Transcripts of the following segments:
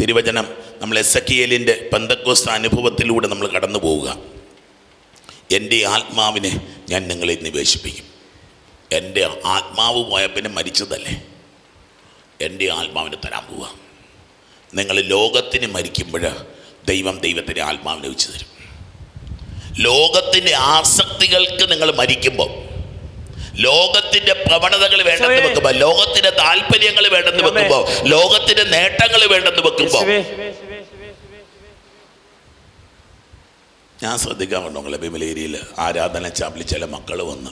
തിരുവചനം നമ്മൾ എസ് പന്തക്കോസ്ത അനുഭവത്തിലൂടെ നമ്മൾ കടന്നു പോവുക. എന്റെ ആത്മാവിനെ ഞാൻ നിങ്ങളെ നിവേശിപ്പിക്കും. എന്റെ ആത്മാവ് പോയ പിന്നെ മരിച്ചതല്ലേ? എന്റെ ആത്മാവിനെ തരാൻ പോവുക. നിങ്ങൾ ലോകത്തിന് മരിക്കുമ്പോൾ ദൈവം ദൈവത്തിന്റെ ആത്മാവിനെ വെച്ച് തരും. ലോകത്തിന്റെ ആസക്തികൾക്ക് നിങ്ങൾ മരിക്കുമ്പോൾ ലോകത്തിന്റെ പ്രവണതകൾ വേണ്ടെന്ന് വെക്കുമ്പോ ലോകത്തിന്റെ താല്പര്യങ്ങൾ വേണ്ടെന്ന് വെക്കുമ്പോ ലോകത്തിന്റെ നേട്ടങ്ങൾ വേണ്ടെന്ന് വെക്കുമ്പോ. ഞാൻ ശ്രദ്ധിക്കാൻ നിങ്ങളെ ബിമലേരിയിൽ ആരാധന ചാപ്പിൽ ചില മക്കൾ വന്ന്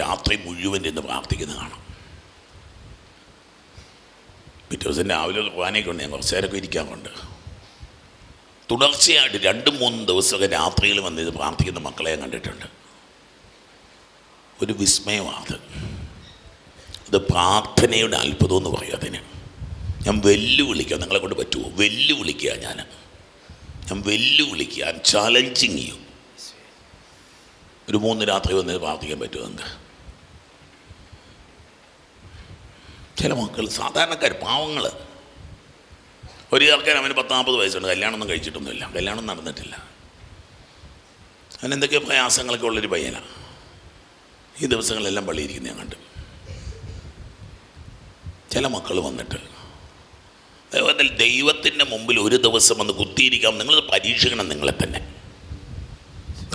രാത്രി മുഴുവൻ ഇന്ന് പ്രാർത്ഥിക്കുന്ന കാണാം. പിറ്റേ ദിവസം രാവിലെ കുർബാനയൊക്കെ ഉണ്ട് ഞാൻ കുറച്ച് നേരമൊക്കെ ഇരിക്കാറുണ്ട്. തുടർച്ചയായിട്ട് രണ്ടും മൂന്നും ദിവസമൊക്കെ രാത്രിയിൽ വന്ന് ഇത് പ്രാർത്ഥിക്കുന്ന മക്കളെ കണ്ടിട്ടുണ്ട്. ഒരു വിസ്മയമാണ്. അത് പ്രാർത്ഥനയുടെ അത്ഭുതം എന്ന് പറയും അതിന്. ഞാൻ വെല്ലുവിളിക്കുക നിങ്ങളെ കൊണ്ട് പറ്റുമോ? വെല്ലുവിളിക്കുക ഞാൻ. ഞാൻ വെല്ലുവിളിക്കുക. ഐ ചാലഞ്ചിങ് യു ഒരു മൂന്ന് രാത്രി വന്ന് പ്രാർത്ഥിക്കാൻ പറ്റുമോ നിങ്ങൾക്ക്? ചില മക്കൾ സാധാരണക്കാർ പാവങ്ങൾ ഒരു ചേർക്കാൻ അവന് പത്ത് നാൽപ്പത് വയസ്സുണ്ട്. കല്യാണമൊന്നും കഴിച്ചിട്ടൊന്നുമില്ല. കല്യാണം നടന്നിട്ടില്ല. അവനെന്തൊക്കെ പ്രയാസങ്ങളൊക്കെ ഉള്ളൊരു പയ്യനാണ് ഈ ദിവസങ്ങളെല്ലാം പള്ളിയിരിക്കുന്ന ഞാൻ കണ്ടു. ചില മക്കൾ വന്നിട്ട് ദൈവത്തിൽ ദൈവത്തിന്റെ മുമ്പിൽ ഒരു ദിവസം വന്ന് കുത്തിയിരിക്കാം. നിങ്ങൾ പരീക്ഷിക്കണം നിങ്ങളെ തന്നെ.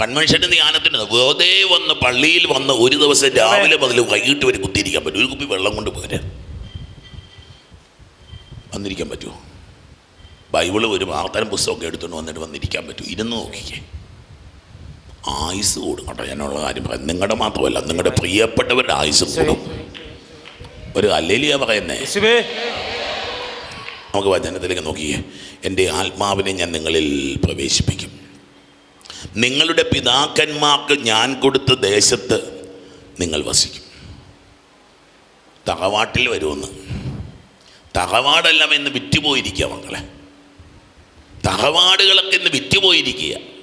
കൺവെൻഷന്റെ ധ്യാനത്തിന് വെറുതെ വന്ന് പള്ളിയിൽ വന്ന് ഒരു ദിവസം രാവിലെ മുതൽ വൈകിട്ട് വരെ കുത്തിയിരിക്കാൻ പറ്റും. ഒരു കുപ്പി വെള്ളം കൊണ്ട് പോരാ. വന്നിരിക്കാൻ പറ്റുമോ? ബൈബിൾ ഒരു വാർത്തനം പുസ്തകമൊക്കെ എടുത്തുകൊണ്ട് വന്നിട്ട് വന്നിരിക്കാൻ പറ്റും ഇരുന്ന് നോക്കിക്കേ. ആയുസ് കൂടും കേട്ടോ. ഞാനുള്ള കാര്യം പറയാം. നിങ്ങളുടെ മാത്രമല്ല നിങ്ങളുടെ പ്രിയപ്പെട്ടവരുടെ ആയുസ് കൂടും. ഒരു അല്ലേലിയ പറയുന്നേ. നമുക്ക് വചനത്തിലേക്ക് നോക്കിയേ. എന്റെ ആത്മാവിനെ ഞാൻ നിങ്ങളിൽ പ്രവേശിപ്പിക്കും. നിങ്ങളുടെ പിതാക്കന്മാർക്ക് ഞാൻ കൊടുത്ത ദേശത്ത് നിങ്ങൾ വസിക്കും. തറവാട്ടിൽ വരുമെന്ന് തറവാടെല്ലാം ഇന്ന് വിറ്റുപോയിരിക്കുക മക്കളെ. തറവാടുകളൊക്കെ ഇന്ന് വിറ്റുപോയിരിക്കുക.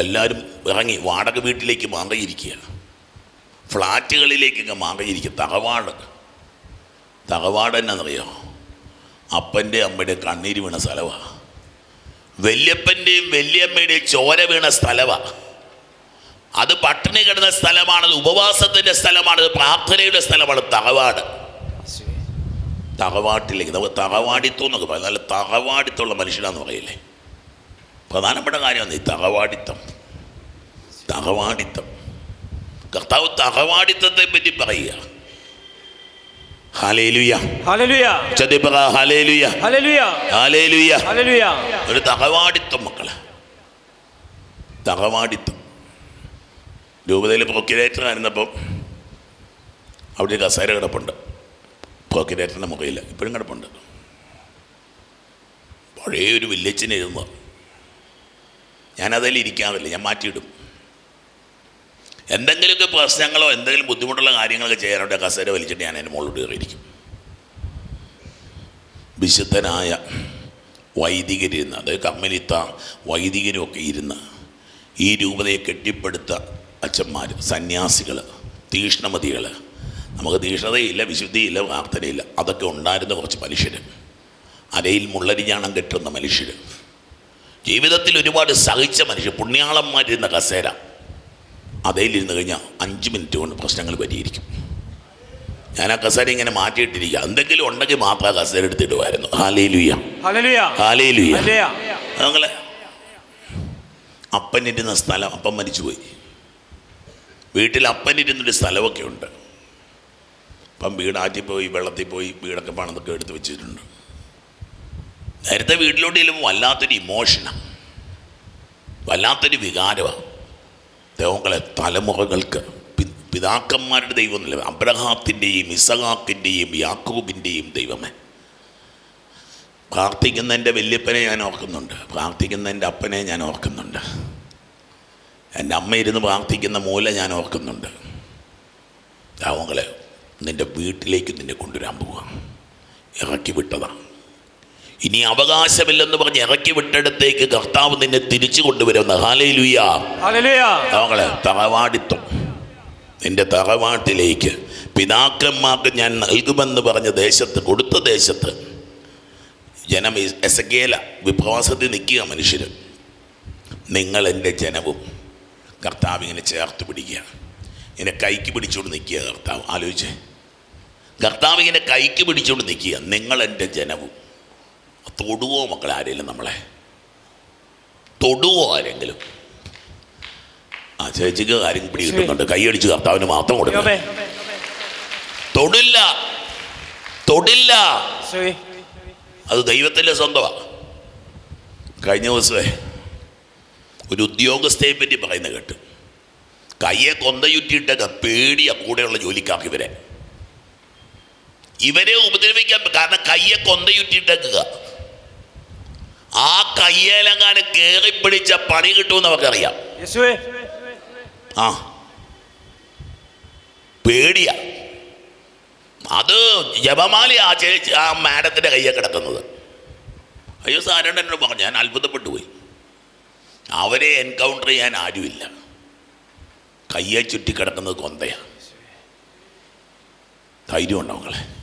എല്ലാവരും ഇറങ്ങി വാടക വീട്ടിലേക്ക് മാറിയിരിക്കുക ഫ്ലാറ്റുകളിലേക്കൊക്കെ മാറിയിരിക്കുക. തറവാട്. തറവാട് എന്നാണെന്നറിയോ അപ്പന്റെ അമ്മയുടെ കണ്ണീര് വീണ സ്ഥലമാണ് വല്യപ്പന്റെയും വല്യമ്മയുടെയും ചോര വീണ സ്ഥലമാണ് അത് പട്ടിണി കിടന്ന സ്ഥലമാണത് ഉപവാസത്തിന്റെ സ്ഥലമാണത് പ്രാർത്ഥനയുടെ സ്ഥലമാണ് തറവാട്. തകവാട്ടിലേക്ക് നമുക്ക് തറവാടിത്തം എന്നൊക്കെ പറയാം. നല്ല തകവാടിത്തമുള്ള മനുഷ്യനാന്ന് പറയില്ലേ? പ്രധാനപ്പെട്ട കാര്യമാണ് ഈ തറവാടിത്തം. തറവാടിത്തം. കർത്താവ് തറവാടിത്തത്തെ പറ്റി പറയുക. ഒരു തകവാടിത്തം മക്കളെ. തകവാടിത്തം രൂപതയിൽ പ്രൊക്യുലേറ്റർ ആയിരുന്നപ്പം അവിടെ കസേര കിടപ്പുണ്ട്. പ്രൊക്യുലേറ്ററിന്റെ മുഖയിൽ ഇപ്പോഴും കിടപ്പുണ്ട്. പഴയ ഒരു വില്ലേജിന് ഇരുന്ന്. ഞാനതിൽ ഇരിക്കാറില്ല. ഞാൻ മാറ്റിയിടും. എന്തെങ്കിലുമൊക്കെ പ്രശ്നങ്ങളോ എന്തെങ്കിലും ബുദ്ധിമുട്ടുള്ള കാര്യങ്ങളൊക്കെ ചെയ്യാനുണ്ട് കസേര വലിച്ചിട്ട് ഞാൻ അതിന്റെ മുകളിലോട്ട് കയറിയിരിക്കും. വിശുദ്ധനായ വൈദികരിരുന്ന് അതായത് കമ്മലിത്ത വൈദികരുമൊക്കെ ഇരുന്ന് ഈ രൂപതയെ കെട്ടിപ്പടുത്ത അച്ഛന്മാർ സന്യാസികൾ തീഷ്ണമതികൾ നമുക്ക് തീഷ്ണതയില്ല വിശുദ്ധിയില്ല പ്രാർത്ഥനയില്ല അതൊക്കെ ഉണ്ടായിരുന്ന കുറച്ച് മനുഷ്യർ അരയിൽ മുള്ളരിഞ്ഞാണം കെട്ടുന്ന മനുഷ്യർ ജീവിതത്തിൽ ഒരുപാട് സഹിച്ച മനുഷ്യർ പുണ്യാളന്മാരിരുന്ന കസേര. അതേലിരുന്ന് കഴിഞ്ഞാൽ അഞ്ച് മിനിറ്റ് കൊണ്ട് പ്രശ്നങ്ങൾ പരിഹരിക്കും. ഞാൻ ആ കസേര ഇങ്ങനെ മാറ്റിയിട്ടിരിക്കുക എന്തെങ്കിലും ഉണ്ടെങ്കിൽ മാത്രം ആ കസേര എടുത്തിടുമായിരുന്നു ഹാലേലുയ്യ ഹല്ലേലൂയ. ഞങ്ങളെ അപ്പനിരുന്ന സ്ഥലം അപ്പം മരിച്ചുപോയി. വീട്ടിൽ അപ്പനിരുന്നൊരു സ്ഥലമൊക്കെ ഉണ്ട്. അപ്പം വീടാറ്റി പോയി വെള്ളത്തിൽ പോയി വീടൊക്കെ പണതൊക്കെ എടുത്ത് വെച്ചിട്ടുണ്ട്. നേരത്തെ വീട്ടിലോട്ട് ചെല്ലുമ്പോൾ വല്ലാത്തൊരു ഇമോഷനാണ് വല്ലാത്തൊരു വികാരമാണ് ദൈവങ്ങളെ തലമുറകൾക്ക് പിതാക്കന്മാരുടെ ദൈവം എന്നല്ല അബ്രഹാത്തിന്റെയും ഇസഹാക്കിന്റെയും യാക്കൂബിന്റെയും ദൈവമേ. പ്രാർത്ഥിക്കുന്ന എന്റെ വല്യപ്പനെ ഞാൻ ഓർക്കുന്നുണ്ട്. പ്രാർത്ഥിക്കുന്ന എന്റെ അപ്പനെ ഞാൻ ഓർക്കുന്നുണ്ട്. എന്റെ അമ്മ ഇരുന്ന് പ്രാർത്ഥിക്കുന്ന മൂല ഞാൻ ഓർക്കുന്നുണ്ട്. അവങ്ങളെ നിന്റെ വീട്ടിലേക്ക് നിന്നെ കൊണ്ടുവരാൻ പോവുക ഇറക്കി വിട്ടതാണ് ഇനി അവകാശമില്ലെന്ന് പറഞ്ഞ് ഇറക്കി വിട്ടിടത്തേക്ക് കർത്താവ് നിന്നെ തിരിച്ചു കൊണ്ടുവരുന്ന ഹാലയിലുയാളെ തറവാടിത്തം. തറവാടിത്വം നിന്റെ തറവാട്ടിലേക്ക് പിതാക്കന്മാർക്ക് ഞാൻ നൽകുമെന്ന് പറഞ്ഞ ദേശത്ത് കൊടുത്ത ദേശത്ത് ജനം എസഗേല വിപ്രവാസത്തിൽ നിൽക്കുക മനുഷ്യർ നിങ്ങൾ എന്റെ ജനവും. കർത്താവ് ഇങ്ങനെ ചേർത്ത് പിടിക്കുക ഇങ്ങനെ കൈക്ക് പിടിച്ചുകൊണ്ട് നിൽക്കുക കർത്താവ്. ആലോചിച്ച്. കർത്താവ് ഇങ്ങനെ കൈക്ക് പിടിച്ചുകൊണ്ട് നിൽക്കുക. നിങ്ങൾ എന്റെ ജനവും. തൊടുവോ മക്കൾ ആരെങ്കിലും നമ്മളെ? തൊടുവോ ആരെങ്കിലും? ആ ചേച്ചിക്ക് കാര്യം പിടി കിട്ടുന്നുണ്ട്. കൈയടിച്ച് കർത്താവിന് മാത്രം കൊടുക്കും. തൊടില്ല. തൊടില്ല. അത് ദൈവത്തിന്റെ സ്വന്തമാണ് കഴിഞ്ഞ ദിവസമേ ഒരു ഉദ്യോഗസ്ഥയെ പറ്റി പറയുന്ന കേട്ട്. കയ്യെ കൊന്തയുറ്റിയിട്ടൊക്കെ പേടിയ കൂടെയുള്ള ജോലിക്കാർക്ക് ഇവരെ. ഇവരെ ഉപദ്രവിക്കാൻ കാരണം കയ്യെ കൊന്തയുറ്റിയിട്ടേക്കുക. ആ കയ്യേലങ്ങാനും കയറി പിടിച്ച പണി കിട്ടുമെന്ന് നമുക്കറിയാം ആ. പേടിയ. അത് ജപമാലി ആ ചേച്ചി ആ മാഡത്തിന്റെ കയ്യെ കിടക്കുന്നത്. അയ്യോ സാരണ്ട് എന്നോട് പറഞ്ഞു ഞാൻ അത്ഭുതപ്പെട്ടു പോയി. അവരെ എൻകൗണ്ടർ ചെയ്യാൻ ആരുമില്ല. കയ്യെ ചുറ്റി കിടക്കുന്നത് കൊന്തയാണ് ധൈര്യമുണ്ടോ മകളെ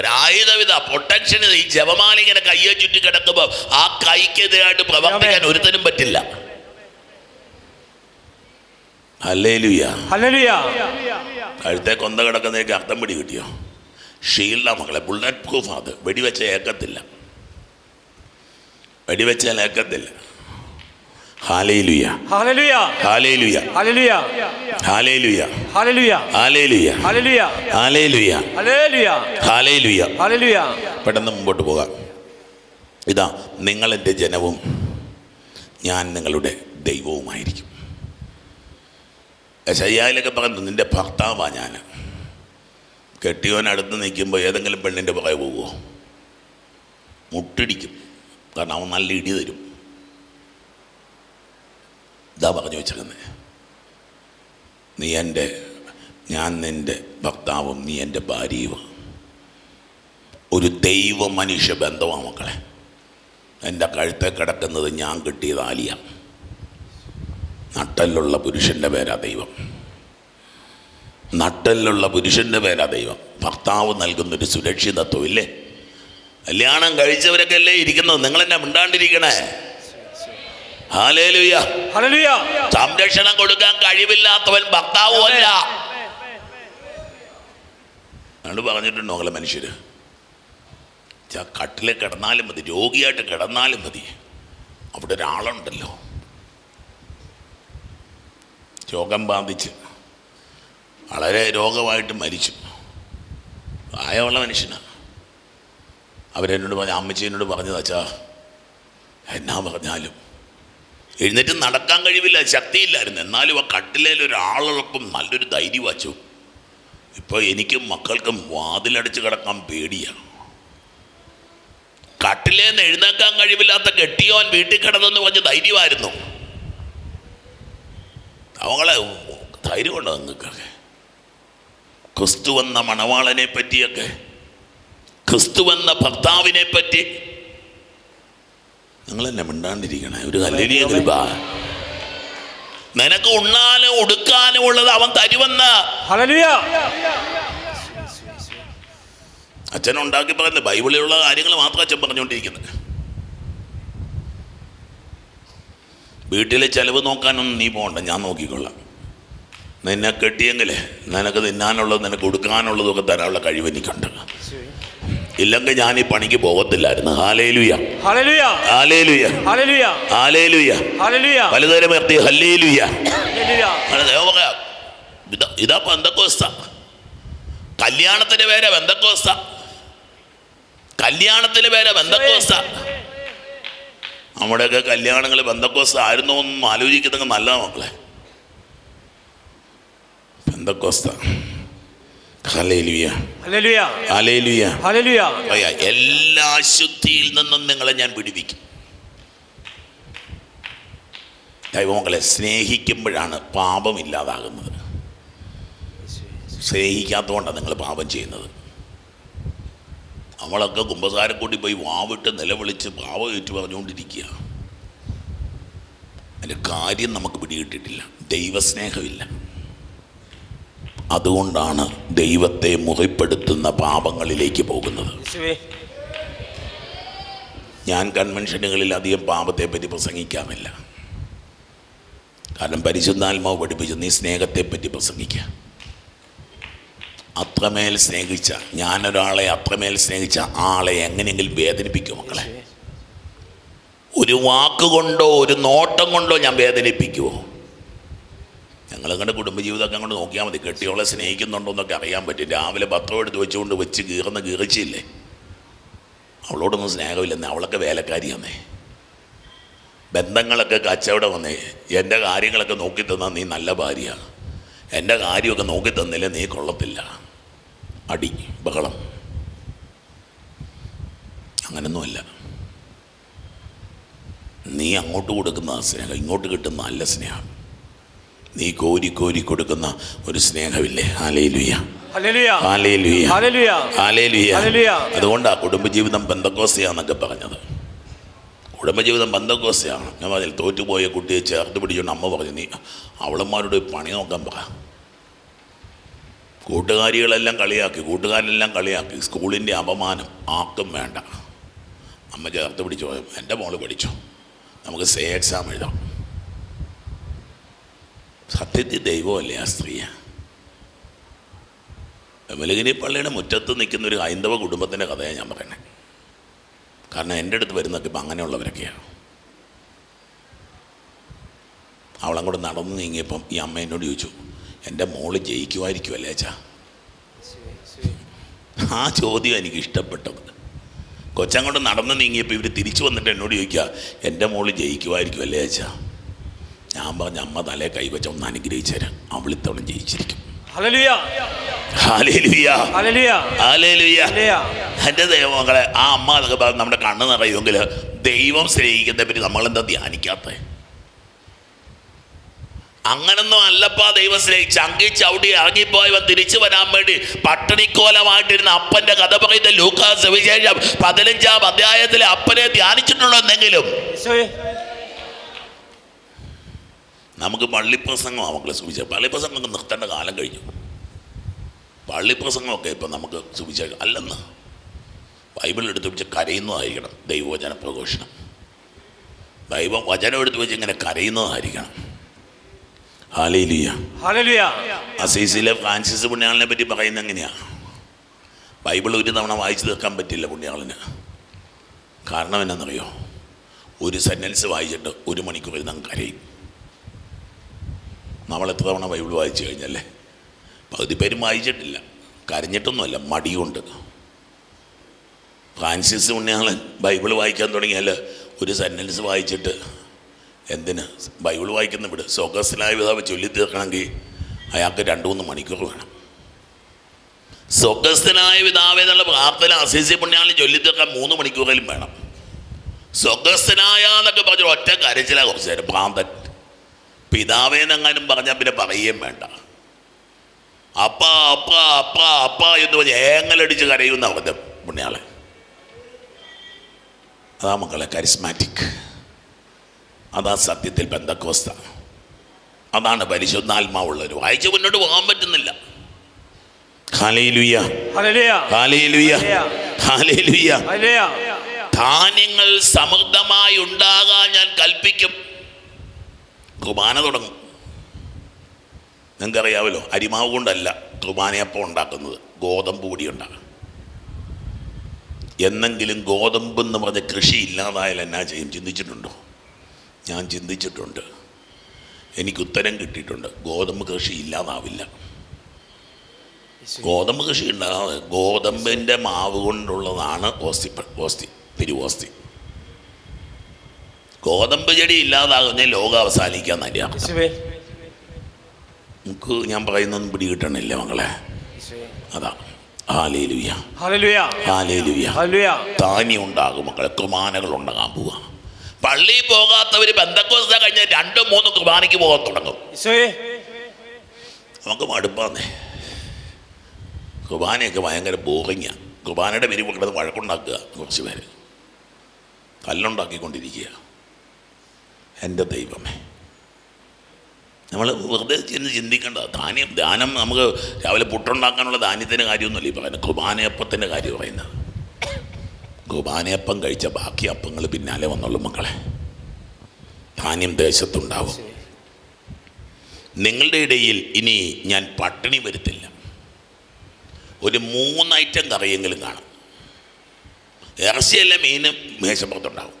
ഒരായുധവിധ പ്രൊട്ടക്ഷൻ ഈ ജപമാല ഇങ്ങനെ കയ്യെ ചുറ്റി കിടക്കുമ്പോൾ ആ കൈക്കെതിരായിട്ട് പ്രവർത്തിക്കാൻ ഒരുത്തനും പറ്റില്ല. കഴുത്തെ കൊന്ത കിടക്കുന്നതിലേക്ക് അർത്ഥം പിടി കിട്ടിയോ? ഷീൽഡാ മക്കളെ ബുള്ളറ്റ് പ്രൂഫ് അത്. വെടിവെച്ച ഏക്കത്തില്ല. വെടിവെച്ചാൽ ഏക്കത്തില്ല. പെട്ടെന്ന് മുമ്പോട്ട് പോകാം ഇതാ നിങ്ങളെന്റെ ജനവും ഞാൻ നിങ്ങളുടെ ദൈവവുമായിരിക്കും ശയ്യായിലൊക്കെ പറഞ്ഞു നിന്റെ ഭർത്താവാണ് ഞാൻ കെട്ടിയവനടുത്ത് നിൽക്കുമ്പോൾ ഏതെങ്കിലും പെണ്ണിന്റെ പുറകെ പോവുമോ മുട്ടിടിക്കും കാരണം അവൻ നല്ല ഇടി തരും ഇതാ പറഞ്ഞു വെച്ചിരുന്നത് നീ എന്റെ ഞാൻ നിന്റെ ഭർത്താവും നീ എന്റെ ഭാര്യയുമാണ്. ഒരു ദൈവ മനുഷ്യ ബന്ധമാണ് മക്കളെ. എന്റെ കഴുത്തെ കിടക്കുന്നത് ഞാൻ കിട്ടിയത് ആലിയ നട്ടലുള്ള പുരുഷന്റെ പേരാ ദൈവം. നട്ടലുള്ള പുരുഷന്റെ പേരാ ദൈവം. ഭർത്താവ് നൽകുന്നൊരു സുരക്ഷിതത്വം ഇല്ലേ? കല്യാണം കഴിച്ചവരൊക്കെ അല്ലേ ഇരിക്കുന്നത്? നിങ്ങളെന്നെ മിണ്ടാണ്ടിരിക്കണേ. ഹാലേലുയ ഹല്ലേലൂയ സംരക്ഷണം കൊടുക്കാൻ കഴിവില്ലാത്തവൻ ഭർത്താവും അല്ല പറഞ്ഞിട്ടുണ്ടോ നിങ്ങളെ മനുഷ്യര്? കട്ടിൽ കിടന്നാലും മതി രോഗിയായിട്ട് കിടന്നാലും മതി. അവിടെ ഒരാളുണ്ടല്ലോ. രോഗം ബാധിച്ച്. വളരെ രോഗമായിട്ട് മരിച്ചു. പ്രായമുള്ള മനുഷ്യനാണ് അവരെന്നോട് പറഞ്ഞ അമ്മച്ചിയെന്നോട് പറഞ്ഞത് അച്ഛാ എന്നാ പറഞ്ഞാലും. എഴുന്നേറ്റ് നടക്കാൻ കഴിവില്ല ശക്തിയില്ലായിരുന്നു. എന്നാലും ആ കട്ടിലേൽ ഒരാളുള്ളപ്പം നല്ലൊരു ധൈര്യം വച്ചു. ഇപ്പോൾ എനിക്കും മക്കൾക്കും വാതിലടിച്ച് കിടക്കാൻ പേടിയാണ് കട്ടിലേന്ന് എഴുന്നേക്കാൻ കഴിവില്ലാത്ത കെട്ടിയോൻ വീട്ടിൽ കിടന്നെന്ന് പറഞ്ഞ് ധൈര്യമായിരുന്നു. അവങ്ങളെ ധൈര്യമുണ്ടോ നിങ്ങൾക്കൊക്കെ? ക്രിസ്തു എന്ന മണവാളനെ പറ്റിയൊക്കെ ക്രിസ്തു ഭർത്താവിനെ പറ്റി നിങ്ങൾ എന്നെ മിണ്ടാണ്ടിരിക്കണേ. ഒരു ഹല്ലേലൂയ കൃപ നിനക്ക് ഉണ്ണാനും ഉടുക്കാനും ഉള്ളത് അവൻ തരുമെന്ന്. ഹല്ലേലൂയ. അച്ഛൻ ഉണ്ടാക്കി പറയുന്നത് ബൈബിളിലുള്ള കാര്യങ്ങൾ മാത്രം അച്ഛൻ പറഞ്ഞുകൊണ്ടിരിക്കുന്നത്. വീട്ടിലെ ചെലവ് നോക്കാനൊന്നും നീ പോകണ്ട ഞാൻ നോക്കിക്കൊള്ളാം. നിന്നെ കെട്ടിയെങ്കിൽ നിനക്ക് തിന്നാനുള്ളത് നിനക്ക് കൊടുക്കാനുള്ളതൊക്കെ തരാനുള്ള കഴിവ് എനിക്കുണ്ട്. ഇല്ലെങ്കിൽ ഞാൻ ഈ പണിക്ക് പോകത്തില്ലായിരുന്നു. ഹാലേലുയ ഹാലേലുയ ഹാലേലുയ ഹാലേലുയ ഹാലേലുയ ഹല്ലേലൂയ. വലുതരമേർത്തി ഹല്ലേലുയ. ഹല്ലേലൂയ. ഇതാ ഇതാ ബന്ധക്കോസ്ത കല്യാണത്തിന്റെ പേര് ബന്ധക്കോസ്ത കല്യാണത്തിന്റെ പേര് ബന്ധക്കോസ്ത നമ്മുടെയൊക്കെ കല്യാണങ്ങൾ ബന്ധക്കോസ്ത ആയിരുന്നു ഒന്നും ആലോചിക്കുന്നത് നല്ലതാണ് മക്കളെ. എന്തൊക്കെ ഹലേലുയ ഹല്ലേലൂയ ഹലേലുയ ഹല്ലേലൂയ പറയാ, എല്ലാ ശുദ്ധിയിൽ നിന്നും നിങ്ങളെ ഞാൻ വിടുവിക്കും. ദൈവമക്കളെ സ്നേഹിക്കുമ്പോഴാണ് പാപം ഇല്ലാതാകുന്നത്. സ്നേഹിക്കാത്തതുകൊണ്ടാണ് നിങ്ങൾ പാപം ചെയ്യുന്നത്. നമ്മളൊക്കെ കുമ്പസാരം കൂടി പോയി വാവിട്ട് നിലവിളിച്ച് പാവം ഏറ്റു പറഞ്ഞുകൊണ്ടിരിക്കുക. അതിന്റെ കാര്യം നമുക്ക് പിടികിട്ടിട്ടില്ല ദൈവസ്നേഹമില്ല. അതുകൊണ്ടാണ് ദൈവത്തെ മുറിപ്പെടുത്തുന്ന പാപങ്ങളിലേക്ക് പോകുന്നത്. ഞാൻ കൺവെൻഷനുകളിൽ അധികം പാപത്തെ പറ്റി പ്രസംഗിക്കാറില്ല. കാരണം പരിശുദ്ധാത്മാവ് പഠിപ്പിച്ചു നീ സ്നേഹത്തെ പറ്റി പ്രസംഗിക്കുക അത്രമേൽ സ്നേഹിച്ച ഞാനൊരാളെ അത്രമേൽ സ്നേഹിച്ച ആളെ എങ്ങനെയെങ്കിലും വേദനിപ്പിക്കും മക്കളെ. ഒരു വാക്കുകൊണ്ടോ ഒരു നോട്ടം കൊണ്ടോ ഞാൻ വേദനിപ്പിക്കുമോ ഞങ്ങളിങ്ങനെ കുടുംബജീവിതമൊക്കെ അങ്ങോട്ട് നോക്കിയാൽ മതി. കെട്ടിയോളെ സ്നേഹിക്കുന്നുണ്ടോ എന്നൊക്കെ അറിയാൻ പറ്റും. രാവിലെ പത്രം എടുത്ത് വെച്ചുകൊണ്ട് വെച്ച് കീറുന്ന കീറിച്ചില്ലേ? അവളോടൊന്നും സ്നേഹമില്ലെന്നേ. അവളൊക്കെ വേലക്കാരിയാന്നേ. ബന്ധങ്ങളൊക്കെ കച്ചവടം വന്നേ. എന്റെ കാര്യങ്ങളൊക്കെ നോക്കി തന്നാൽ നീ നല്ല ഭാര്യ. എന്റെ കാര്യമൊക്കെ നോക്കി തന്നില്ല നീ കൊള്ളത്തില്ല. അടി ബഹളം. അങ്ങനൊന്നുമല്ല. നീ അങ്ങോട്ട് കൊടുക്കുന്ന സ്നേഹം ഇങ്ങോട്ട് കിട്ടുന്ന നല്ല സ്നേഹം. നീ കോരി കോരി കൊടുക്കുന്ന ഒരു സ്നേഹമില്ലേ? ആലയിലുയ്യ. അതുകൊണ്ടാണ് കുടുംബജീവിതം ബന്ധക്കോസയാന്നൊക്കെ പറഞ്ഞത്. കുടുംബജീവിതം ബന്ധക്കോസയാണ്. ഞാൻ പറഞ്ഞില്ല തോറ്റുപോയ കുട്ടിയെ ചേർത്ത് പിടിച്ചുകൊണ്ട് അമ്മ പറഞ്ഞു നീ അവളന്മാരോട് പണി നോക്കാൻ പറ. കൂട്ടുകാരികളെല്ലാം കളിയാക്കി കൂട്ടുകാരെല്ലാം കളിയാക്കി. സ്കൂളിന്റെ അപമാനം ആർക്കും വേണ്ട. അമ്മ ചേർത്ത് പിടിച്ചു പോയ എന്റെ മോൾ പഠിച്ചു. നമുക്ക് സേ എക്സാം എഴുതാം. സത്യത്തിൽ ദൈവമല്ലേ ആ സ്ത്രീയെ വിമലഗിരി പള്ളിയുടെ മുറ്റത്ത് നിൽക്കുന്ന ഒരു ഹൈന്ദവ കുടുംബത്തിന്റെ കഥയാണ് ഞാൻ പറയുന്നത്. കാരണം എന്റെ അടുത്ത് വരുന്നൊക്കെ ഇപ്പം അങ്ങനെയുള്ളവരൊക്കെയാണ് അവളങ്ങോട്ട് നടന്നു നീങ്ങിയപ്പം ഈ അമ്മ എന്നോട് ചോദിച്ചു എന്റെ മോൾ ജയിക്കുമായിരിക്കുമല്ലേ അച്ഛാ? ആ ചോദ്യം എനിക്ക് ഇഷ്ടപ്പെട്ടത്. കൊച്ചങ്ങോട്ട് നടന്നു നീങ്ങിയപ്പോൾ ഇവർ തിരിച്ചു വന്നിട്ട് എന്നോട് ചോദിക്കുക എന്റെ മോൾ ജയിക്കുമായിരിക്കുമല്ലേ അച്ഛാ? ഞാൻ പറഞ്ഞ അമ്മ തലേ കൈവച്ച ഒന്ന് അനുഗ്രഹിച്ചു തരാം. അവളിത്തവണ ജയിച്ചിരിക്കും. എന്റെ ദൈവങ്ങളെ ആ അമ്മ എന്നൊക്കെ പറഞ്ഞ് നമ്മുടെ കണ്ണ് നിറയുമെങ്കിൽ ദൈവം സ്നേഹിക്കുന്നതിനെ പറ്റി നമ്മളെന്താ ധ്യാനിക്കാത്ത അങ്ങനൊന്നും അല്ലപ്പാ ദൈവം സ്നേഹിച്ച്. അങ്കി ചവിടി ഇറങ്ങിപ്പോയവൻ തിരിച്ചു വരാൻ വേണ്ടി പട്ടിണിക്കോലമായിട്ടിരുന്ന അപ്പന്റെ കഥ പറയുന്ന ലൂക്കാസ് വിശേഷം പതിനഞ്ചാം അധ്യായത്തിലെ അപ്പനെ ധ്യാനിച്ചിട്ടുണ്ടോ എന്തെങ്കിലും നമുക്ക് പള്ളിപ്രസംഗമാണ് മക്കളെ സുവിശേഷം. പള്ളിപ്രസംഗം നിർത്തേണ്ട കാലം കഴിഞ്ഞു. പള്ളിപ്രസംഗമൊക്കെ ഇപ്പം നമുക്ക് സുവിശേഷം അല്ലെന്ന്. ബൈബിൾ എടുത്ത് വെച്ച് കരയുന്നതായിരിക്കണം ദൈവവചന പ്രഘോഷണം. ദൈവം വചനം എടുത്ത് വെച്ച് ഇങ്ങനെ കരയുന്നതായിരിക്കണം. അസീസിലെ ഫ്രാൻസിസ് പുണ്യാളിനെ പറ്റി പറയുന്നത് എങ്ങനെയാണ് ബൈബിൾ ഒരു തവണ വായിച്ചു തീർക്കാൻ പറ്റില്ല പുണ്യാളിന്. കാരണം എന്നാണെന്നറിയോ ഒരു സെന്റൻസ് വായിച്ചിട്ട് ഒരു മണിക്കൂർ ഇരുന്ന് കരയും. നമ്മൾ എത്ര തവണ ബൈബിൾ വായിച്ചു കഴിഞ്ഞല്ലേ? പകുതി പേരും വായിച്ചിട്ടില്ല. കരഞ്ഞിട്ടൊന്നുമല്ല മടിയുണ്ട്. ഫ്രാൻസിസ് ഉണ്ണിയാളൻ ബൈബിൾ വായിക്കാൻ തുടങ്ങിയാൽ ഒരു സെന്റൻസ് വായിച്ചിട്ട് എന്തിന്? ബൈബിൾ വായിക്കുന്ന വിട്. സ്വഗസ്നായ പിതാവ് ചൊല്ലി തീർക്കണമെങ്കിൽ അയാൾക്ക് രണ്ട് മൂന്ന് മണിക്കൂർ വേണം. സ്വകസ്ഥനായ പിതാവ് എന്നുള്ള പ്രാർത്ഥന അസീസി പുണ്യാളി ചൊല്ലി തീർക്കാൻ മൂന്ന് മണിക്കൂറിലും വേണം. സ്വകസ്ഥനായ എന്നൊക്കെ പറഞ്ഞ ഒറ്റ കരച്ചില കുറച്ച് നേരം. ഭ്രാന്തൻ. പിതാവേന്നെങ്ങാനും പറഞ്ഞാൽ പിന്നെ പറയുകയും വേണ്ട. അപ്പ അപ്പ അപ്പ അപ്പ എന്ന് പറഞ്ഞ് ഏങ്ങലടിച്ച് കരയുന്ന അവന്റെ പുണ്യാളെ അതാ മക്കളെ കരിസ്മാറ്റിക് അതാ സത്യത്തിൽ ബന്ധക്കോസ്ത അതാണ് പരിശുദ്ധാത്മാവുള്ളവർ വായിച്ച് മുന്നോട്ട് പോകാൻ പറ്റുന്നില്ല. ധാന്യങ്ങൾ സമൃദ്ധമായി ഉണ്ടാകാൻ ഞാൻ കൽപ്പിക്കും. കുർബാന തുടങ്ങും. നിങ്ങൾക്കറിയാമല്ലോ അരിമാവ് കൊണ്ടല്ല കുർബാനയപ്പം ഉണ്ടാക്കുന്നത് ഗോതമ്പ് പൊടി ഉണ്ടാകും എന്നെങ്കിലും ഗോതമ്പ് എന്ന് പറഞ്ഞ കൃഷി ഇല്ലാതായാൽ എന്നാ ചെയ്യും? ചിന്തിച്ചിട്ടുണ്ടോ? ഞാൻ ചിന്തിച്ചിട്ടുണ്ട്. എനിക്ക് ഉത്തരം കിട്ടിയിട്ടുണ്ട്. ഗോതമ്പ് കൃഷി ഇല്ലാതാവില്ല. ഗോതമ്പ് കൃഷി ഉണ്ടാകാതെ ഗോതമ്പിന്റെ മാവ് കൊണ്ടുള്ളതാണ് ഓസ്തി ഓസ്തി തിരുവോസ്തി ഗോതമ്പ് ചെടി ഇല്ലാതാകുന്ന ലോകം അവസാനിക്കാൻ തന്നെയാണ്. നമുക്ക് ഞാൻ പറയുന്നൊന്നും പിടികിട്ടണില്ല മകളെ അതാ. താനി ഉണ്ടാകും മക്കളെ. കുർബാനകൾ ഉണ്ടാകാൻ പോവാ. പള്ളിയിൽ പോകാത്തവര് ബന്ധക്കോസ കഴിഞ്ഞ രണ്ടും മൂന്നും കുർബാനയ്ക്ക് പോകാൻ തുടങ്ങും. നമുക്ക് മടുപ്പാന്നേ. കുർബാനയൊക്കെ ഭയങ്കര ബോറിങ്ങാ. കുർബാനയുടെ പേര് കിടന്ന് വഴക്കുണ്ടാക്കുക കുറച്ച് പേര്. തല്ലുണ്ടാക്കിക്കൊണ്ടിരിക്കുക എന്റെ ദൈവമേ. നമ്മൾ വെറുതെ ചെന്ന് ചിന്തിക്കേണ്ട. ധാന്യം ധാനം നമുക്ക് രാവിലെ പുട്ടുണ്ടാക്കാനുള്ള ധാന്യത്തിന്റെ കാര്യമൊന്നുമല്ല ഈ പറയുന്നത്. കുർബാനയപ്പത്തിന്റെ കാര്യം പറയുന്നത്. കുർബാനയപ്പം കഴിച്ച ബാക്കി അപ്പങ്ങൾ പിന്നാലെ വന്നുള്ളൂ മക്കളെ. ധാന്യം ദേശത്തുണ്ടാവും. നിങ്ങളുടെ ഇടയിൽ ഇനി ഞാൻ പട്ടിണി വരുത്തില്ല. ഒരു മൂന്ന് ഐറ്റം കറിയെങ്കിലും കാണും. ഇറച്ചിയല്ല മീനും മേശപ്പുറത്തുണ്ടാവും.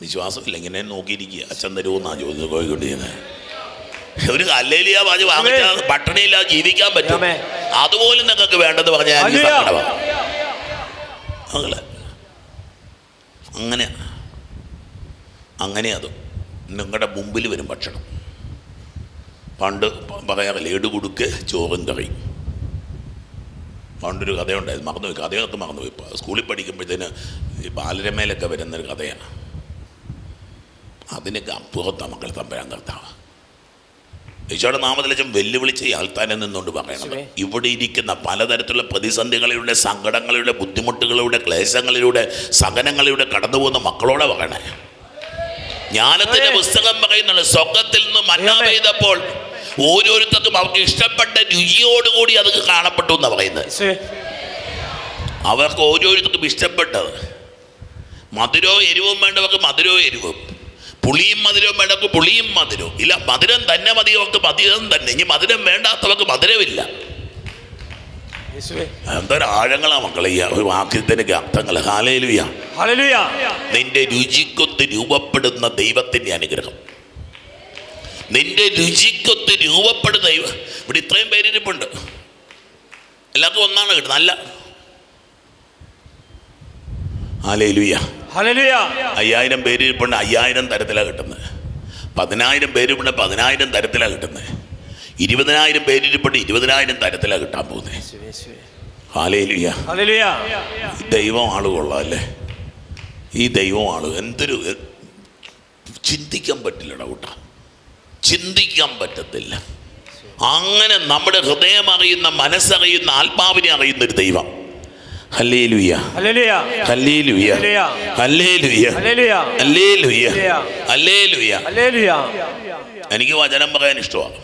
വിശ്വാസമില്ല ഇങ്ങനെ നോക്കിയിരിക്കുക. അച്ഛൻ തരുമെന്നാ ചോദിച്ചു കോഴിക്കൊണ്ടിരുന്നത് ഒരു കല്ലേലിയ പാച് വാങ്ങിച്ചാൽ പട്ടണിയില്ലാതെ ജീവിക്കാൻ പറ്റും. അതുപോലും നിങ്ങൾക്ക് വേണ്ടെന്ന് പറഞ്ഞാൽ മകളെ അങ്ങനെ അങ്ങനെ അത്. നിങ്ങളുടെ മുമ്പിൽ വരും ഭക്ഷണം. പണ്ട് പറയാറില്ല ഏട് കുടുക്ക് ചോറും കറിയും. പണ്ടൊരു കഥയുണ്ടായിരുന്നു മറന്നുപോയി. കഥയൊക്കെ മറന്നുപോയി. സ്കൂളിൽ പഠിക്കുമ്പോഴത്തേന് ഈ ബാലരമയിലൊക്കെ വരുന്നൊരു കഥയാണ് അതിനൊക്കെ അപ്പുറത്താണ് മക്കൾ തമ്പരാൻ കർത്താവ്. ഈശോയുടെ നാമത്തിലും വെല്ലുവിളിച്ച് ആൾത്താനെ നിന്നുകൊണ്ട് പറയണത് ഇവിടെ ഇരിക്കുന്ന പലതരത്തിലുള്ള പ്രതിസന്ധികളിലൂടെ സങ്കടങ്ങളിലൂടെ ബുദ്ധിമുട്ടുകളിലൂടെ ക്ലേശങ്ങളിലൂടെ സഹനങ്ങളിലൂടെ കടന്നു പോകുന്ന മക്കളോടെ പറയണേ. ജ്ഞാനത്തിന്റെ പുസ്തകം പറയുന്നുണ്ട് സ്വർഗത്തിൽ നിന്ന് മന്ന. പെയ്തപ്പോൾ ഓരോരുത്തർക്കും അവർക്ക് ഇഷ്ടപ്പെട്ട രുചിയോടുകൂടി അത് കാണപ്പെട്ടു എന്ന് പറയുന്നത്. അവർക്ക് ഓരോരുത്തർക്കും ഇഷ്ടപ്പെട്ടത്. മധുരവും എരിവും വേണ്ടവർക്ക് മധുരവും എരിവും. പുളിയും മധുരവും വേണ്ടവർക്ക് പുളിയും മധുരവും. ഇല്ല മധുരം തന്നെ മതിയവർക്ക് മധുരം തന്നെ. ഇനി മധുരം വേണ്ടാത്തവർക്ക് മധുരമില്ല. എന്തൊരു ആഴങ്ങളാ മക്കളെ ഒരു വാക്യത്തിനൊക്കെ അർത്ഥങ്ങൾ. നിന്റെ രുചിക്കൊത്ത് രൂപപ്പെടുന്ന ദൈവത്തിന്റെ അനുഗ്രഹം. നിന്റെ രുചിക്കൊത്ത് രൂപപ്പെടുന്ന ദൈവം ഇവിടെ ഇത്രയും പേരിരിപ്പുണ്ട്. എല്ലാവർക്കും ഒന്നാണ് കിട്ടുന്നത്. അല്ല. ഹാലേലുയ ഹല്ലേലൂയ. പേര് പേരിരിപ്പുണ്ട് അയ്യായിരം തരത്തിലാണ് കിട്ടുന്നത്. പതിനായിരം പേര് പേരിപ്പുണ്ട് പതിനായിരം തരത്തിലാണ് കിട്ടുന്നത്. ഇരുപതിനായിരം പേര് പേരിരിപ്പുണ്ട് ഇരുപതിനായിരം തരത്തിലാണ് കിട്ടാൻ പോകുന്നത്. ദൈവം ആൾ അല്ലേ ഈ ദൈവം ആൾ എന്തൊരു ചിന്തിക്കാൻ പറ്റില്ലടാ കൂട്ടാ. ചിന്തിക്കാൻ പറ്റത്തില്ല. അങ്ങനെ നമ്മുടെ ഹൃദയം അറിയുന്ന മനസ്സറിയുന്ന ആത്മാവിനെ അറിയുന്ന ഒരു ദൈവം. എനിക്ക് വചനം പറയാൻ ഇഷ്ടമാണ്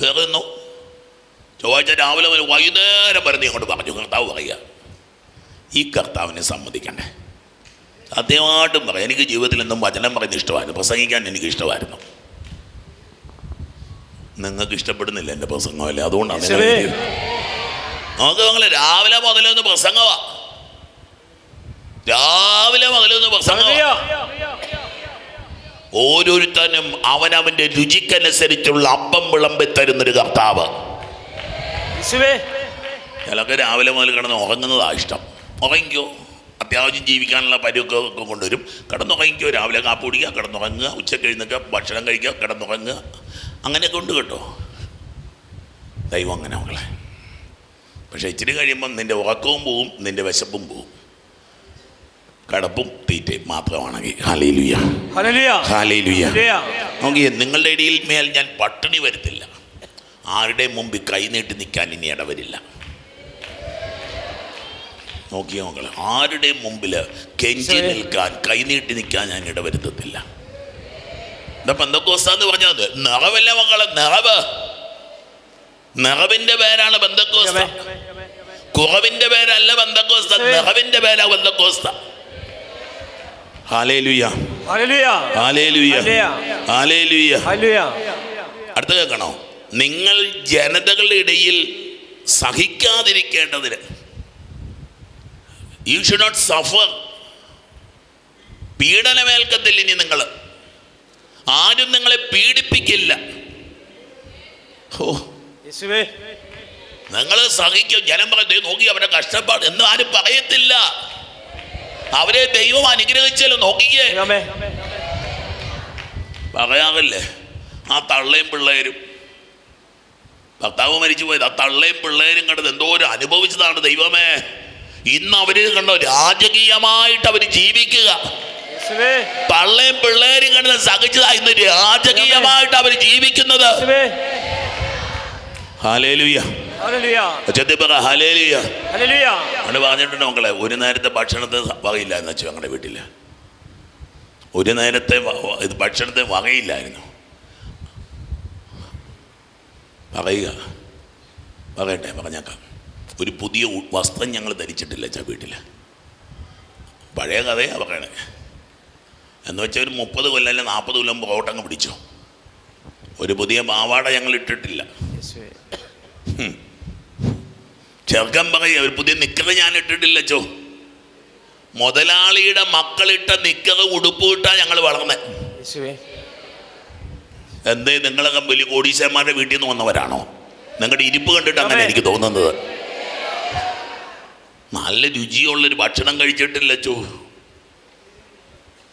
കേറുന്നു ചൊവ്വാഴ്ച രാവിലെ മുതൽ വൈകുന്നേരം വരെ ഇങ്ങോട്ട് പറഞ്ഞു കർത്താവ് പറയുക ഈ കർത്താവിനെ സമ്മതിക്കണ്ടേ സത്യമായിട്ടും പറയാം എനിക്ക് ജീവിതത്തിൽ എന്നും വചനം പറയുന്ന ഇഷ്ടമായിരുന്നു പ്രസംഗിക്കാൻ എനിക്ക് ഇഷ്ടമായിരുന്നു നിങ്ങൾക്ക് ഇഷ്ടപ്പെടുന്നില്ല എന്റെ പ്രസംഗമല്ലേ അതുകൊണ്ടാണ് നമുക്ക് നിങ്ങൾ രാവിലെ മുതലൊന്ന് പ്രസംഗവാ. രാവിലെ മുതലൊന്ന് പ്രസംഗ ഓരോരുത്തനും അവനവന്റെ രുചിക്കനുസരിച്ചുള്ള അപ്പം വിളമ്പി തരുന്നൊരു കർത്താവ്. ചിലക്ക് രാവിലെ മുതൽ കിടന്ന് ഉറങ്ങുന്നതാ ഇഷ്ടം. ഉറങ്ങിക്കോ. അത്യാവശ്യം ജീവിക്കാനുള്ള പരിവൊക്കെ കൊണ്ടുവരും. കിടന്നുറങ്ങിക്കോ. രാവിലെ കാപ്പ് കുടിക്കുക കിടന്നുറങ്ങുക ഉച്ചയ്ക്ക് എഴുന്നേക്കുക ഭക്ഷണം കഴിക്കുക കിടന്നുറങ്ങുക. അങ്ങനെയൊക്കെ ഉണ്ട് കേട്ടോ. ദൈവം അങ്ങനെ മക്കളെ. പക്ഷേ ഇച്ചിരി കഴിയുമ്പം നിന്റെ ഉറക്കവും പോവും നിന്റെ വിശപ്പും പോവും. കടപ്പും തീറ്റയും മാത്രമാണെങ്കിൽ. ഹല്ലേലൂയ. നോക്കിയേ നിങ്ങളുടെ ഇടയിൽ മേൽ ഞാൻ പട്ടിണി വരുത്തില്ല. ആരുടെ മുമ്പിൽ കൈനീട്ടി നിൽക്കാൻ ഇനി ഇടവരില്ല. നോക്കിയോ മക്കളെ ആരുടെ മുമ്പിൽ കെഞ്ചി. നിൽക്കാൻ കൈനീട്ടി നിൽക്കാൻ ഞാൻ ഇടവരുത്തത്തില്ല. എന്താ എന്ന് പറഞ്ഞത്? നിറവല്ല മക്കളെ നിറവ്. നിറവിന്റെ പേരാണ് ബന്ധക്കോസ്ത. കുറവിന്റെ പേരല്ല ബന്ധക്കോസ്ത. നിറവിന്റെ പേരാ ബന്ധക്കോസ്ത. അടുത്ത കേൾക്കണോ? നിങ്ങൾ ജനതകളുടെ ഇടയിൽ സഹിക്കാതിരിക്കേണ്ടതിന്. യു ഷുഡ് നോട്ട് സഫർ പീഡനമേൽക്കത്തില്ല ഇനി നിങ്ങൾ ആരും നിങ്ങളെ പീഡിപ്പിക്കില്ല. ഓ നിങ്ങൾ സഹിക്കും. ജനം പറയും "ദേ നോക്കി അവരുടെ കഷ്ടപ്പാട്. എന്ന് ആരും പറയത്തില്ല. അവരെ ദൈവം അനുഗ്രഹിച്ചല്ലോ. നോക്കിക്കേ. പറയാറില്ലേ? ആ തള്ളയും പിള്ളേരും. ഭർത്താവ് മരിച്ചു പോയത് ആ തള്ളയും പിള്ളേരും കണ്ടത് എന്തോ ഒരു അനുഭവിച്ചതാണ് ദൈവമേ. ഇന്ന് അവർ കണ്ടോ രാജകീയമായിട്ട് അവർ ജീവിക്കുക. തള്ളയും പിള്ളേരും കണ്ടത് സഹിച്ചതാ ഇന്ന് രാജകീയമായിട്ട് അവർ ജീവിക്കുന്നത് യേശുവേ ഹാലേലുയ്യ ഹല്ലേലൂയ ഉച്ചത്തിൽ പറ ഹാലേലുയ്യ ഹല്ലേലൂയ അവിടെ പറഞ്ഞിട്ടുണ്ട് മക്കളെ ഒരു നേരത്തെ ഭക്ഷണത്തെ വകയില്ല എന്ന് വെച്ചു ഞങ്ങളുടെ വീട്ടിൽ. ഒരു നേരത്തെ ഇത് ഭക്ഷണത്തെ വകയില്ലായിരുന്നു. പറയുക. പറയട്ടെ പറഞ്ഞേക്കാം. ഒരു പുതിയ വസ്ത്രം ഞങ്ങൾ ധരിച്ചിട്ടില്ല ചാ വീട്ടിൽ. പഴയ കഥയാണ് പറയണേ എന്ന് വെച്ചാൽ ഒരു മുപ്പത് കൊല്ലം അല്ലെ നാൽപ്പത് കൊല്ലം ഓട്ടങ്ങ് പിടിച്ചു. ഒരു പുതിയ പാവാട ഞങ്ങൾ ഇട്ടിട്ടില്ല. ചെറുക്കൻ പറയുക ഒരു പുതിയ നിക്കറ് ഞാൻ ഇട്ടിട്ടില്ല ചോ മുതലാളിയുടെ മക്കളിട്ട നിക്കറ് ഉടുപ്പ് ഇട്ടാ ഞങ്ങൾ വളർന്നത് എന്തേ നിങ്ങളൊക്കെ വലിയ കോടീശ്വരന്മാരുടെ വീട്ടിൽ നിന്ന് വന്നവരാണോ? നിങ്ങളുടെ ഇരിപ്പ് കണ്ടിട്ട് അങ്ങനെ എനിക്ക് തോന്നുന്നത്. നല്ല രുചിയുള്ളൊരു ഭക്ഷണം കഴിച്ചിട്ടില്ല ചോ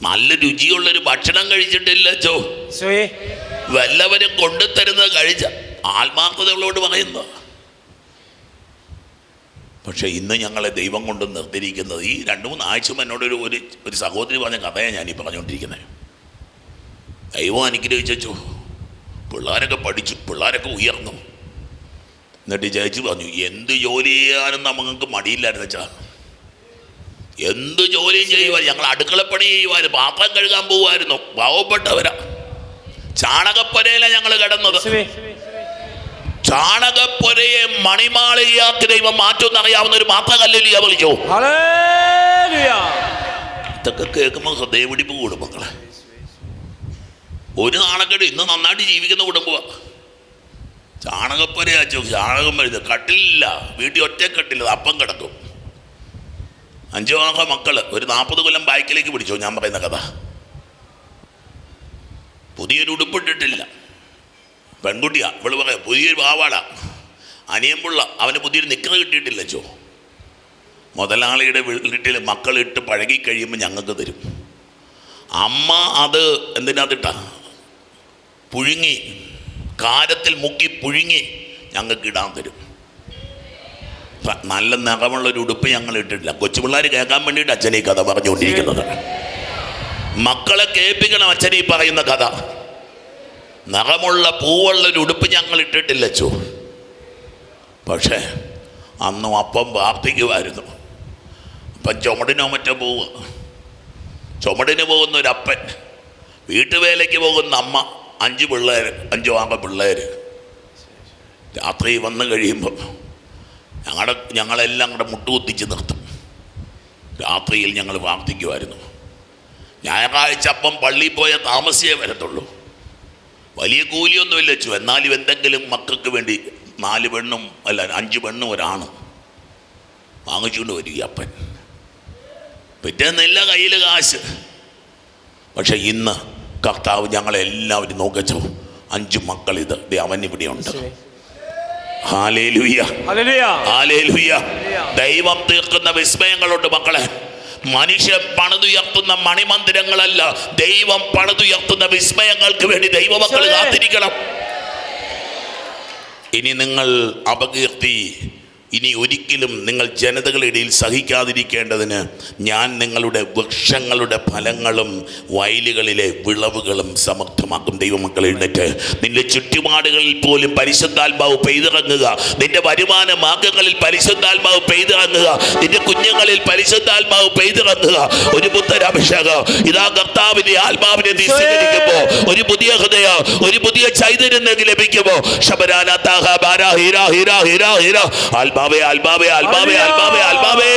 നല്ല രുചിയുള്ളൊരു ഭക്ഷണം കഴിച്ചിട്ടില്ല ചോ വല്ലവരും കൊണ്ടുതരുന്നത് കഴിച്ച ആത്മാർത്ഥതകളോട് പറയുന്നത്. പക്ഷേ ഇന്ന് ഞങ്ങളെ ദൈവം കൊണ്ട് നിർത്തിയിരിക്കുന്നത് ഈ രണ്ട് മൂന്ന് ആഴ്ച എന്നോടൊരു ഒരു ഒരു സഹോദരി പറഞ്ഞ കഥയാണ് ഞാൻ ഈ പറഞ്ഞുകൊണ്ടിരിക്കുന്നത്. ദൈവം അനുഗ്രഹിച്ചു പിള്ളേരൊക്കെ പഠിച്ചു പിള്ളേരൊക്കെ ഉയർന്നു. എന്നിട്ട് ജയിച്ചു പറഞ്ഞു എന്ത് ജോലി ചെയ്യാനും നമുക്ക് മടിയില്ലായിരുന്നു വെച്ചാൽ എന്ത് ജോലിയും ചെയ്യുവാൻ ഞങ്ങൾ അടുക്കളപ്പണി ചെയ്യുമായിരുന്നു പാത്രം കഴുകാൻ പോകുമായിരുന്നു പാവപ്പെട്ടവരാ. ചാണകപ്പരയിലാണ് ഞങ്ങൾ കിടന്നത്. ചാണകപ്പുരയെ മണിമാളിയാക്കി ദൈവം മാറ്റുമെന്ന് അറിയാവുന്ന ഒരു മാത്രകല്ലിയ വിളിച്ചു? ഹല്ലേലൂയ. ഇതൊക്കെ കേൾക്കുമ്പോൾ ഹൃദയപിടിപ്പ് കൂടും മക്കളെ. ഒരു നാണക്കേട് ഇന്ന് നന്നായിട്ട് ജീവിക്കുന്ന കുടുംബമാണ് ചാണകപ്പൊരയാ ചാണകം വരുന്നത്. കട്ടിലില്ല. വീട്ടിൽ ഒറ്റ കട്ടില്ല അപ്പം കിടക്കും. അഞ്ചു മാസം മക്കൾ ഒരു നാൽപ്പത് കൊല്ലം ബൈക്കിലേക്ക് പിടിച്ചു ഞാൻ പറയുന്ന കഥ. പുതിയൊരു ഉടുപ്പിട്ടിട്ടില്ല പെൺകുട്ടിയാ. ഇവൾ പറയാം പുതിയൊരു പാവാടാ അനിയമ്പുള്ള അവന് പുതിയൊരു നിക്കറ് കിട്ടിയിട്ടില്ല ചോ മുതലാളിയുടെ വീട്ടിൽ മക്കളിട്ട് പഴകി കഴിയുമ്പോൾ ഞങ്ങൾക്ക് തരും. അമ്മ അത് എന്തിനകത്തിട്ടാ? പുഴുങ്ങി കാരത്തിൽ മുക്കി പുഴുങ്ങി ഞങ്ങൾക്ക് ഇടാൻ തരും. നല്ല നിറമുള്ളൊരു ഉടുപ്പ് ഞങ്ങൾ ഇട്ടിട്ടില്ല. കൊച്ചുപിള്ളേർ കേൾക്കാൻ വേണ്ടിയിട്ട് അച്ഛനെ കഥ പറഞ്ഞുകൊണ്ടിരിക്കുന്നത്. മക്കളെ കേൾപ്പിക്കണം അച്ഛനെ പറയുന്ന കഥ. നിറമുള്ള പൂവുള്ള ഒരു ഉടുപ്പ് ഞങ്ങൾ ഇട്ടിട്ടില്ല ചോ പക്ഷേ അന്നും അപ്പം പ്രാർത്ഥിക്കുമായിരുന്നു. അപ്പം ചുമടിനോ മറ്റോ പോവുക. ചുമടിന് പോകുന്ന ഒരു അപ്പൻ വീട്ടുവേലയ്ക്ക് പോകുന്ന അമ്മ അഞ്ച് പിള്ളേർ അഞ്ച് വാങ്ങ പിള്ളേർ രാത്രി വന്നു കഴിയുമ്പോൾ ഞങ്ങളുടെ ഞങ്ങളെല്ലാം കൂടെ മുട്ടുകുത്തിച്ച് നിർത്തും. രാത്രിയിൽ ഞങ്ങൾ പ്രാർത്ഥിക്കുമായിരുന്നു. ഞായറാഴ്ച അപ്പം പള്ളിയിൽ പോയ താമസിയേ വരത്തുള്ളൂ. വലിയ കൂലിയൊന്നുമില്ല വെച്ചു എന്നാലും എന്തെങ്കിലും മക്കൾക്ക് വേണ്ടി നാല് പെണ്ണും അല്ല അഞ്ച് പെണ്ണും ഒരാണും വാങ്ങിച്ചുകൊണ്ട് വരും ഈ അപ്പൻ. പിറ്റേന്നില്ല കയ്യിൽ കാശ്. പക്ഷെ ഇന്ന് കർത്താവ് ഞങ്ങളെല്ലാവരും നോക്കച്ചോ അഞ്ച് മക്കൾ ഇത് അവൻ ഇവിടെ ഉണ്ട് ദൈവം തീർക്കുന്ന വിസ്മയങ്ങളുണ്ട് മക്കളെ. മനുഷ്യൻ പണിതുയർത്തുന്ന മണിമന്ദിരങ്ങളല്ല ദൈവം പണിതുയർത്തുന്ന വിസ്മയങ്ങൾക്ക് വേണ്ടി ദൈവമക്കൾ കാത്തിരിക്കണം. ഇനി നിങ്ങൾ അപകീർത്തി ഇനി ഒരിക്കലും നിങ്ങൾ ജനതകളുടെ ഇടയിൽ സഹിക്കാതിരിക്കേണ്ടതിന് ഞാൻ നിങ്ങളുടെ വൃക്ഷങ്ങളുടെ ഫലങ്ങളും വയലുകളിലെ വിളവുകളും സമർത്ഥമാക്കും. ദൈവമക്കൾ എഴുന്നേറ്റ്. നിന്റെ ചുറ്റുപാടുകളിൽ പോലും പരിശുദ്ധാത്മാവ് പെയ്തിറങ്ങുക. നിന്റെ വരുമാന മാർഗങ്ങളിൽ പരിശുദ്ധാത്മാവ് പെയ്തിറങ്ങുക. നിന്റെ കുഞ്ഞുങ്ങളിൽ പരിശുദ്ധാത്മാവ് പെയ്തിറങ്ങുക. ഒരു പുത്തരഭിഷേകം ഇതാ കർത്താവിന്റെ ആത്മാവിനെ സ്വീകരിക്കുമ്പോൾ ഒരു പുതിയ ഹൃദയം ഒരു പുതിയ ചൈതന്യം നിനക്ക് ശബരാന താഹ ബാര ആത്മാവേ ആത്മാവേ ആത്മാവേ ആത്മാവേ ആത്മാവേ